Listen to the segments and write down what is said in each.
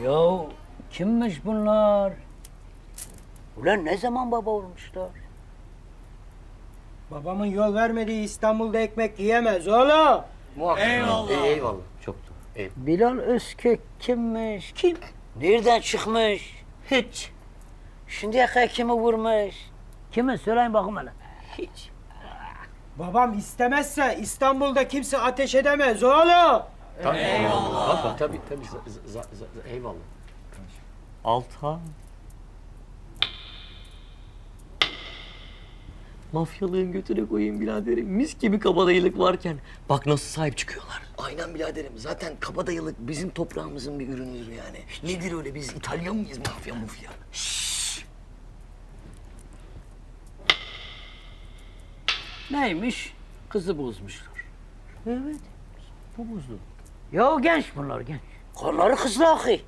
Ya kimmiş bunlar? Ulan ne zaman baba olmuşlar? Babamın yol vermediği İstanbul'da ekmek yiyemez oğlum. Eyvallah. eyvallah. Çok doğru. Eyvallah. Bilal Özkök kimmiş? Kim? Nereden çıkmış? Hiç. Şimdiye kadar kimi vurmuş? Kimi söyleyin bakayım hele. Hiç. Babam istemezse İstanbul'da kimse ateş edemez oğlum. Tabii, eyvallah. Tabii tabii. Z- z- z- z- eyvallah. Altan. Mafyalığın götüne koyayım biraderim. Mis gibi kabadayılık varken. Bak nasıl sahip çıkıyorlar. Aynen biraderim. Zaten kabadayılık bizim toprağımızın bir ürünüdür yani. Nedir öyle biz İtalyan mıyız mafya mafya? Neymiş? Kızı bozmuşlar. Evet. Bu buzlu. Ya genç bunlar genç. Kolları kızlı ahi.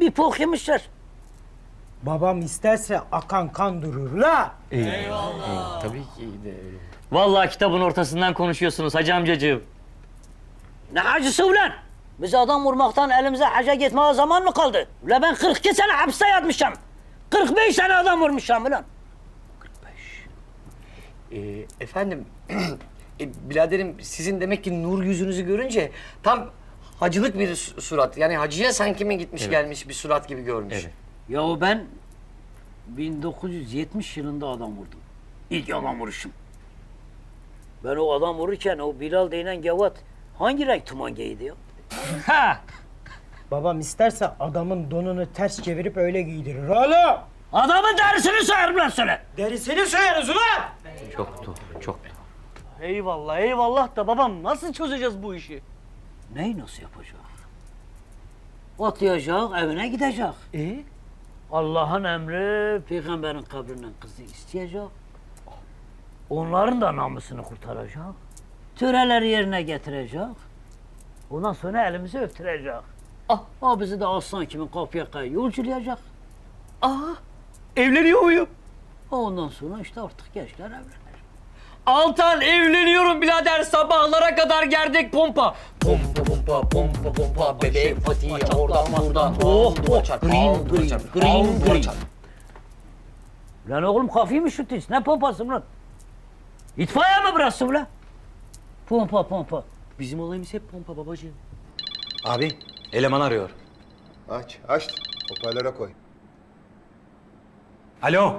Bir pok yemişler. Babam isterse akan kan durur la. Tabii ki de öyle. Vallahi kitabın ortasından konuşuyorsunuz hacı amcacığım. Ne hacısı ulan? Biz adam vurmaktan elimize haca gitmeye zaman mı kaldı? Ulan ben 42 sene hapiste yatmışım. 45 tane adam vurmuşum ulan. Ee, efendim, e, biraderim sizin demek ki nur yüzünüzü görünce tam hacılık bir su- surat. Yani hacıya sanki mi gitmiş gelmiş bir surat gibi görmüş. Evet. Ya ben 1970 yılında adam vurdum. İlk adam vuruşum. Ben o adam vururken o Bilal denen gavat hangi renk tuman giydi ya? Ha! Babam isterse adamın donunu ters çevirip öyle giydirir oğlum. Adamın derisini soyarım lan söyle. Derisini soyarız ulan. Çok doğru, çok doğru. Eyvallah eyvallah da babam nasıl çözeceğiz bu işi? Neyi nasıl yapacak? Atlayacak, evine gidecek. E? Allah'ın emri peygamberin kabrinden kızı isteyecek. Onların da namusunu kurtaracak. Töreleri yerine getirecek. Ondan sonra elimizi öptürecek. Ah, o bizi de aslan kimin kapıya kay yolculayacak. Aa! Evleniyor muyum? Ondan sonra işte artık gençler evlenir. Altan evleniyorum birader sabahlara kadar gerdik pompa. Pompa pompa pompa pompa bebek patiği oradan buradan. Oh, oh, green, green, green, green. Lan oğlum kafayı mı şutuyuz? Ne pompası lan? İtfaiye mi burası ulan? Pompa pompa. Bizim olayımız hep pompa babacığım. Abi, eleman arıyor. Aç, aç. Hoparlöre koy. Alo,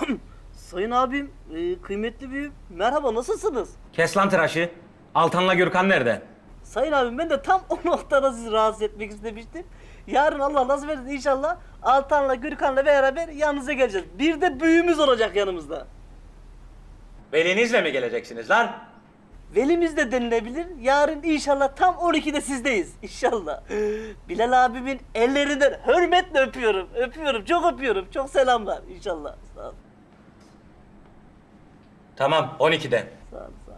Sayın abim, e, kıymetli büyüğüm, merhaba nasılsınız? kes lan tıraşı. Altan'la Gürkan nerede? Sayın abim ben de tam o noktada sizi rahatsız etmek istemiştim. Yarın Allah nasip ederse inşallah Altan'la Gürkan'la beraber yanınıza geleceğiz. Bir de büyüğümüz olacak yanımızda. Velinizle mi geleceksiniz lan? Velimiz de denilebilir. Yarın inşallah tam 12'de sizdeyiz. İnşallah. Bilal abimin ellerinden hürmetle öpüyorum. Öpüyorum, çok öpüyorum. Çok selamlar inşallah. Sağ ol, Tamam, 12'de. sağ ol, sağ ol.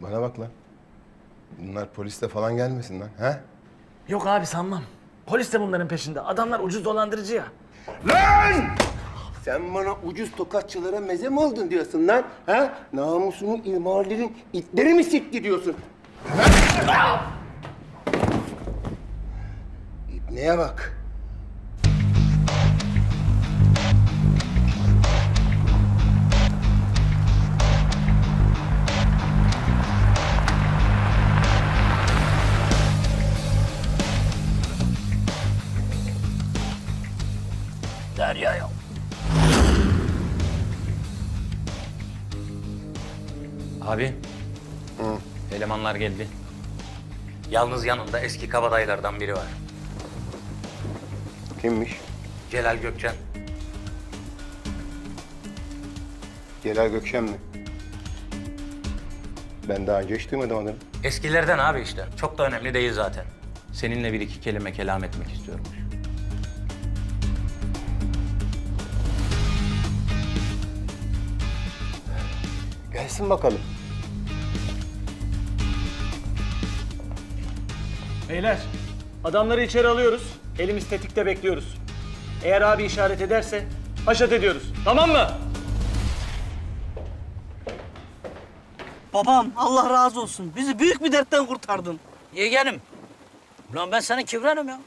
Bana bak lan. Bunlar poliste falan gelmesin lan. Ha? Yok abi sanmam. Polis de bunların peşinde. Adamlar ucuz dolandırıcı ya. Lan! Sen bana ucuz tokatçılara meze mi oldun diyorsun lan? Ha? Namusunu imarların itleri mi sikti diyorsun? Ha? İbneye bak. Derya yok. Abi, elemanlar geldi. Yalnız yanında eski kabadayılardan biri var. Kimmiş? Celal Gökçen. Celal Gökşen mi? Ben daha önce hiç duymadım adını. Eskilerden abi işte. Çok da önemli değil zaten. Seninle bir iki kelime kelam etmek istiyorum. Gelsin bakalım. Beyler, adamları içeri alıyoruz. Elimiz tetikte bekliyoruz. Eğer abi işaret ederse haşat ediyoruz. Tamam mı? Babam Allah razı olsun. Bizi büyük bir dertten kurtardın. Yeğenim. Ulan ben senin kibrenim ya.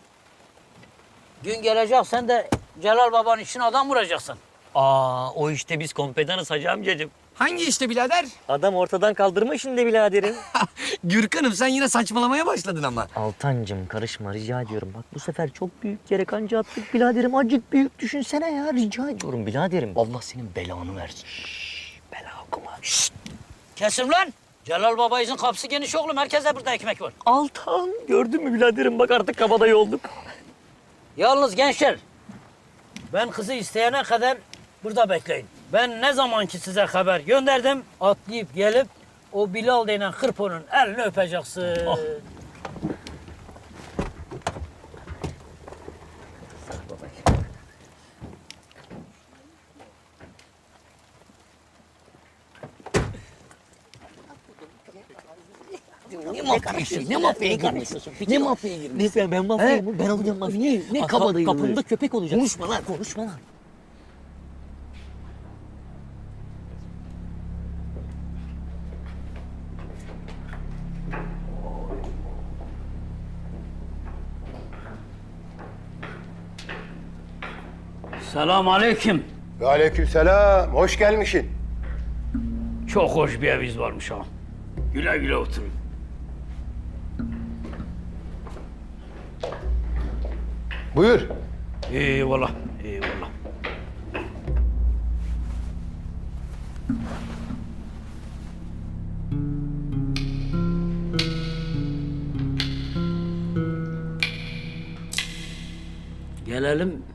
Gün gelecek sen de Celal babanın için adam vuracaksın. Aa o işte biz kompedanız hacı amcacığım. Hangi işte birader? Adam ortadan kaldırma şimdi biraderim. Gürkan'ım sen yine saçmalamaya başladın ama. Altancım karışma rica ediyorum. Bak bu sefer çok büyük yere kanca attık biraderim. Acık büyük düşünsene ya rica ediyorum biraderim. Allah senin belanı versin. Şşş, bela okuma. Şşş. Kesin lan. Celal baba izin kapısı geniş oğlum. Herkese burada ekmek var. Altan gördün mü biraderim bak artık kabadayı olduk. Yalnız gençler, ben kızı isteyene kadar burada bekleyin. Ben ne zaman ki size haber gönderdim, atlayıp gelip o Bilal denen hırponun elini öpeceksin. Ne mafya işi? Ne mafyaya girmişsin? Ne mafyaya girmişsin? Ne ben, ben mafyayım. Ben alacağım mafyayı. Ne, ne kabadayı? Kapında köpek olacak. Konuşma lan. Konuşma lan. Selam aleyküm. Ve aleykümselam. Hoş gelmişsin. Çok hoş bir eviz varmış ha. Güle güle oturun. Buyur. Eyvallah, eyvallah. Gelelim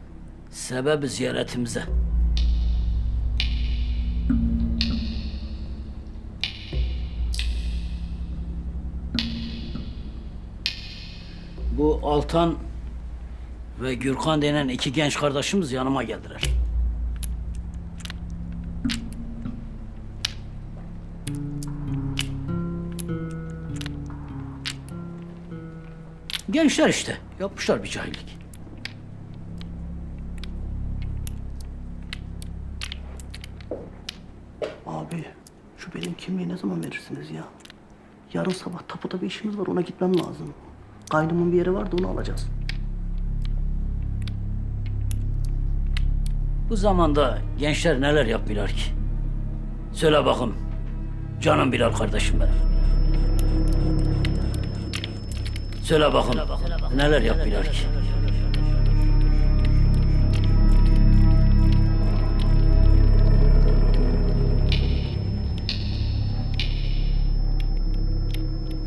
sebebi ziyaretimize. Bu Altan ve Gürkan denen iki genç kardeşimiz yanıma geldiler. Gençler işte. Yapmışlar bir cahillik. Abi kimliği ne zaman verirsiniz ya? Yarın sabah tapuda bir işimiz var ona gitmem lazım. Kaynımın bir yeri vardı onu alacağız. Bu zamanda gençler neler yapmıyorlar ki? Söyle bakın. Canım Bilal kardeşim benim. Söyle bakın. Neler yapmıyorlar ki?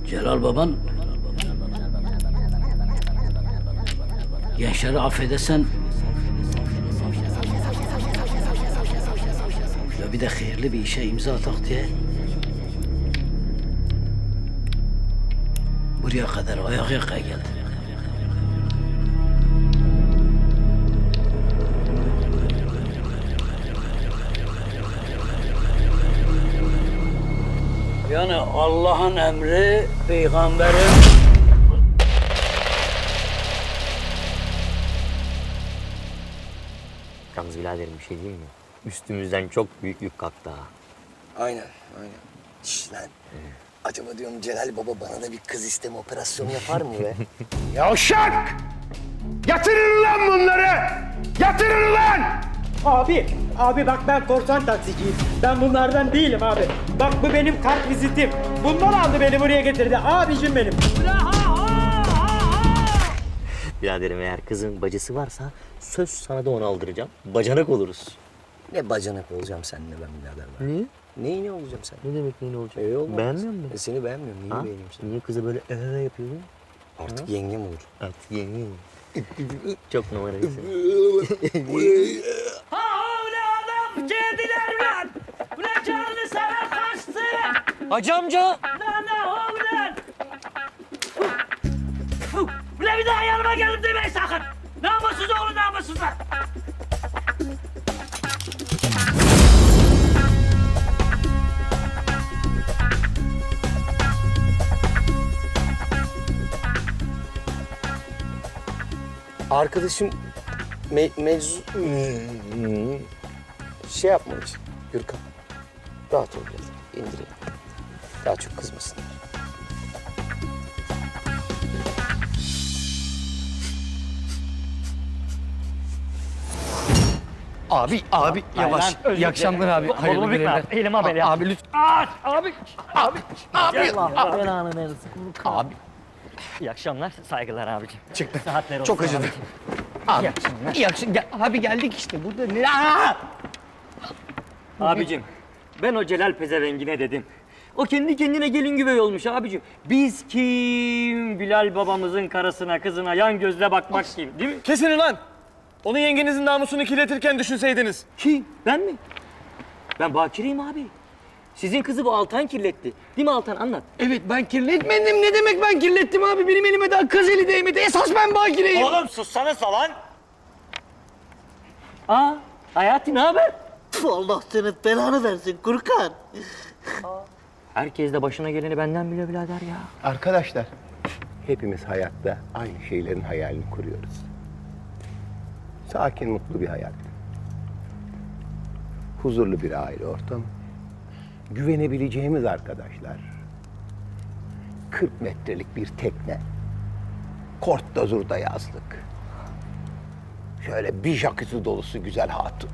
Celal baban. Gençleri affedersen ya bir de hayırlı bir işe imza atak diye. Buraya kadar ayak yaka geldi. Yani Allah'ın emri, peygamberin Yalnız biraderim bir şey diyeyim mi? Üstümüzden çok büyük yük kalktı ha. Aynen, aynen. Şş lan. Acaba diyorum Celal Baba bana da bir kız isteme operasyonu yapar mı be? Yavşak! Yatırın lan bunları! Yatırın lan! Abi, abi bak ben korsan taksiciyim. Ben bunlardan değilim abi. Bak bu benim kart vizitim. Bunlar aldı beni buraya getirdi. Abicim benim. Biraderim eğer kızın bacısı varsa söz sana da onu aldıracağım. Bacanak oluruz. ne bacanak olacağım seninle ben birader ben. Niye? Neyine olacağım sen? Ne demek neyin olacak? İyi olmaz. Beğenmiyor musun? E, seni beğenmiyorum. Niye Ha? beğeneyim seni? Niye kızı böyle ee yapıyorsun? Artık yengem olur. Artık yeni. Çok numarayısın. Geldiler lan! Ulan canını sever kaçtı! Hacı amca! Lan lan ulan! Ulan bir daha yanıma gelin demeyin sakın! Namussuz oğlu namussuzlar! Arkadaşım me mevzu... Şey yapmamış Gürkan. Rahat ol biraz. İndireyim. Daha çok kızmasınlar. Abi, abi yavaş. İyi akşamlar abi. Hayırlı Kolumu bükme görevler. Elim amel yap. Abi lütfen. Aç abi. Abi. Abi. Allah belanı versin. Abi. İyi akşamlar. Saygılar abicim. Çıktı. Saatler olsun. Çok acıdı. abicim. Abi. İyi akşamlar. İyi akşam. Gel- Abi geldik işte burada. Ne? Aa! Abicim ben o Celal pezevengine dedim. O kendi kendine gelin güvey olmuş abicim. Biz kim? Bilal babamızın karısına kızına yan gözle bakmak kim değil mi? Kesin ulan. Onu yengenizin namusunu kirletirken düşünseydiniz. Kim? Ben mi? Ben bakireyim abi. Sizin kızı bu Altan kirletti. Değil mi Altan? Anlat. Evet ben kirletmedim. Ne demek ben kirlettim abi? Benim elime daha kız eli değmedi. Esas ben bakireyim. Oğlum sussana lan. Aa, Hayati ne haber? Allah senin belanı versin Gürkan. Herkes de başına geleni benden biliyor birader ya. Arkadaşlar, hepimiz hayatta aynı şeylerin hayalini kuruyoruz. Sakin, mutlu bir hayat. Huzurlu bir aile ortamı. Güvenebileceğimiz arkadaşlar. 40 metrelik bir tekne. Kort dozurda yazlık. Şöyle bir jacuzzi dolusu güzel hatun.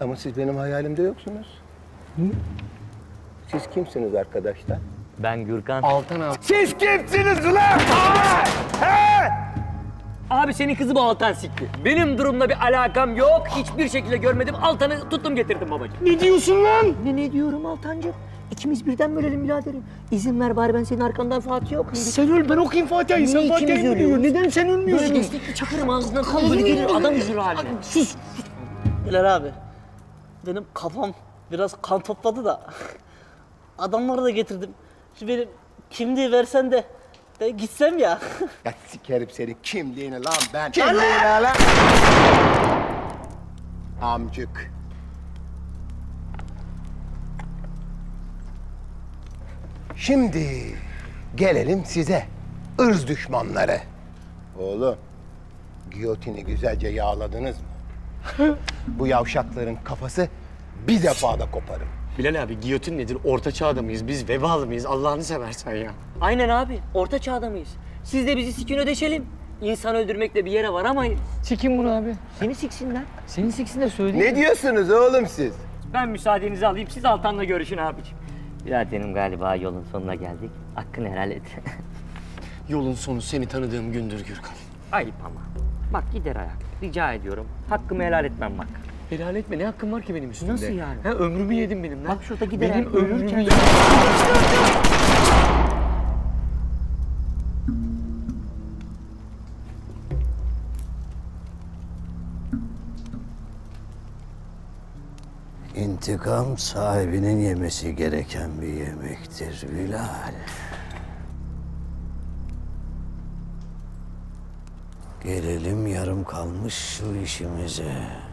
Ama siz benim hayalimde yoksunuz. Siz kimsiniz arkadaşlar? Ben Gürkan. Altan abi. Siz kimsiniz ulan? Abi senin kızı bu Altan sikti. Benim durumla bir alakam yok. Hiçbir şekilde görmedim. Altan'ı tuttum getirdim babacığım. Ne diyorsun lan? Ne ne diyorum Altancığım? İkimiz birden mi ölelim biraderim? İzin ver bari ben senin arkandan Fatih'e okuyayım. Sen öl ben okuyayım Fatiha'yı. Sen Fatiha'yı mı ölüyoruz? diyor? Neden sen ölmüyorsun? Böyle destekli çakarım ağzından kan böyle gelir adam üzülür haline. Sus. Bilal abi. Benim kafam biraz kan topladı da. Adamları da getirdim. Şu benim kimliği versen de ben gitsem ya. Ya sikerim senin kimliğini lan ben. Kimliğini lan. Amcık. Şimdi gelelim size. ırz düşmanları. Oğlum, giyotini güzelce yağladınız mı? Bu yavşakların kafası bir defada koparım. Bilal abi giyotin nedir? Orta çağda mıyız? Biz vebalı mıyız? Allah'ını seversen ya. Aynen abi. Orta çağda mıyız? Siz de bizi sikin ödeşelim. İnsan öldürmekle bir yere varamayız. Sikin bunu abi. Seni siksinler. Senin siksin de söyleyeyim. Ne diyorsunuz oğlum siz? Ben müsaadenizi alayım. Siz Altan'la görüşün abiciğim. Biraderim galiba yolun sonuna geldik. Hakkını helal et. Yolun sonu seni tanıdığım gündür Gürkan. Ayıp ama. Bak gider ayak. Rica ediyorum. Hakkımı helal etmem bak. Helal etme. Ne hakkım var ki benim üstümde? Nasıl yani? Ha, ömrümü yedim benim lan. Bak şurada gider Benim ayak ömrümü ölürken... yedim. İntikam sahibinin yemesi gereken bir yemektir Bilal. Gelelim yarım kalmış şu işimize.